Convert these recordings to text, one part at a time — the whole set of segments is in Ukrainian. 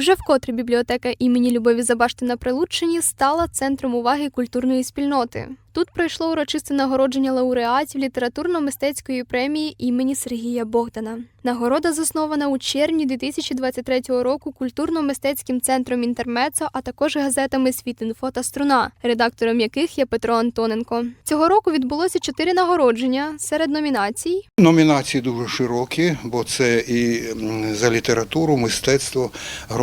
Вже вкотре бібліотека імені Любові Забашти на Прилуччині стала центром уваги культурної спільноти. Тут пройшло урочисте нагородження лауреатів літературно-мистецької премії імені Сергія Богдана. Нагорода заснована у червні 2023 року культурно-мистецьким центром Інтермецо, а також газетами Світінфо та Струна, редактором яких є Петро Антоненко. Цього року відбулося чотири нагородження серед номінацій. Номінації дуже широкі, бо це і за літературу, мистецтво,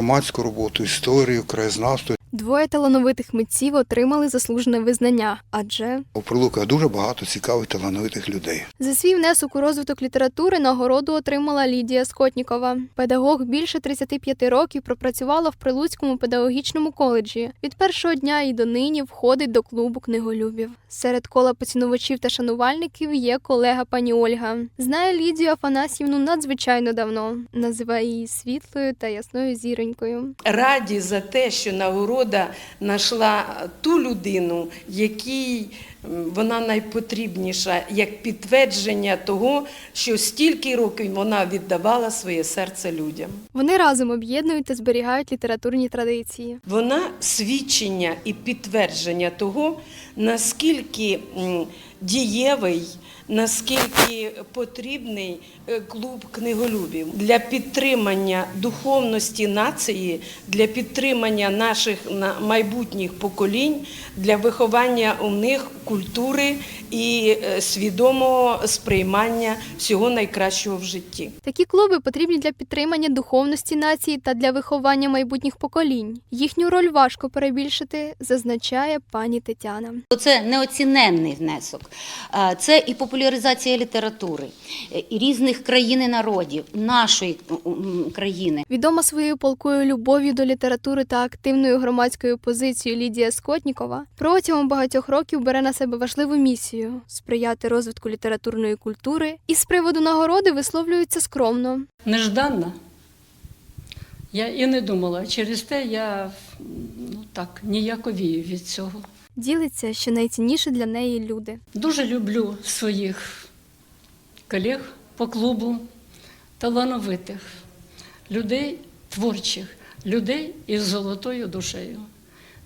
громадську роботу, історію, краєзнавство. Двоє талановитих митців отримали заслужене визнання, адже У Прилуках дуже багато цікавих талановитих людей. За свій внесок у розвиток літератури нагороду отримала Лідія Скотнікова. Педагог більше 35 років пропрацювала в Прилуцькому педагогічному коледжі. Від першого дня і до нині входить до клубу книголюбів. Серед кола поцінувачів та шанувальників є колега пані Ольга. Знає Лідію Афанасьївну надзвичайно давно. Називає її світлою та ясною зіронькою. раді за те, що нагорода знайшла ту людину, якій вона найпотрібніша, як підтвердження того, що стільки років вона віддавала своє серце людям. Вони разом об'єднують та зберігають літературні традиції. Вона свідчення і підтвердження того, наскільки дієвий, наскільки потрібний е, клуб книголюбів для підтримання духовності нації, для підтримання наших майбутніх поколінь, для виховання у них культури і е, свідомого сприймання всього найкращого в житті. Такі клуби потрібні для підтримання духовності нації та для виховання майбутніх поколінь. Їхню роль важко перебільшити, зазначає пані Тетяна. Це неоціненний внесок. Це і популяризація літератури, е, і різних країн і народів, нашої країни. Відома своєю полкою любов'ю до літератури та активною громадською позицією Лідія Скотнікова протягом багатьох років бере на себе важливу місію сприяти розвитку літературної культури і з приводу нагороди висловлюється скромно. нежданна. Я і не думала. Через те я ну, так, ніяковію від цього. Ділиться, що найцінніше для неї люди. Дуже люблю своїх колег по клубу, талановитих, людей творчих, людей із золотою душею.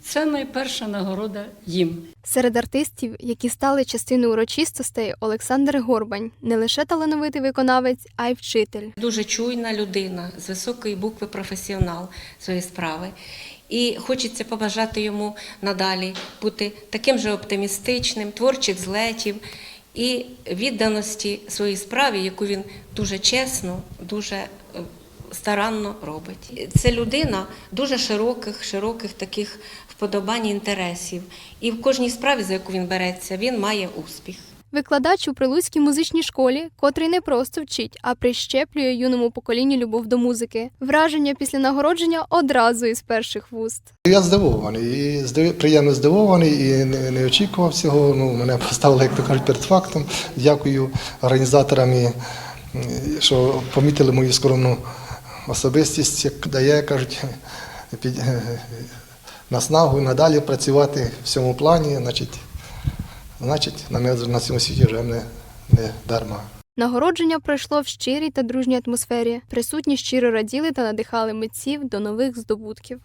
Це найперша нагорода їм. Серед артистів, які стали частиною урочистостей, Олександр Горбань не лише талановитий виконавець, а й вчитель. дуже чуйна людина з високої букви професіонал своєї справи. І хочеться побажати йому надалі бути таким же оптимістичним, творчих злетів і відданості своїй справі, яку він дуже чесно, дуже е, старанно робить. Це людина дуже широких, широких таких вподобань інтересів. І в кожній справі, за яку він береться, він має успіх. Викладач у Прилуцькій музичній школі, котрий не просто вчить, а прищеплює юному поколінню любов до музики. Враження після нагородження одразу із перших вуст. Я здивований, і здив- приємно здивований і не, не очікував цього. Ну, мене поставили, як то кажуть, перед фактом. Дякую організаторам, і, що помітили мою скромну особистість, як дає, кажуть, під, наснагу надалі працювати в цьому плані. Значить, значить на, цьому світі вже не, не дарма. Нагородження пройшло в щирій та дружній атмосфері. Присутні щиро раділи та надихали митців до нових здобутків.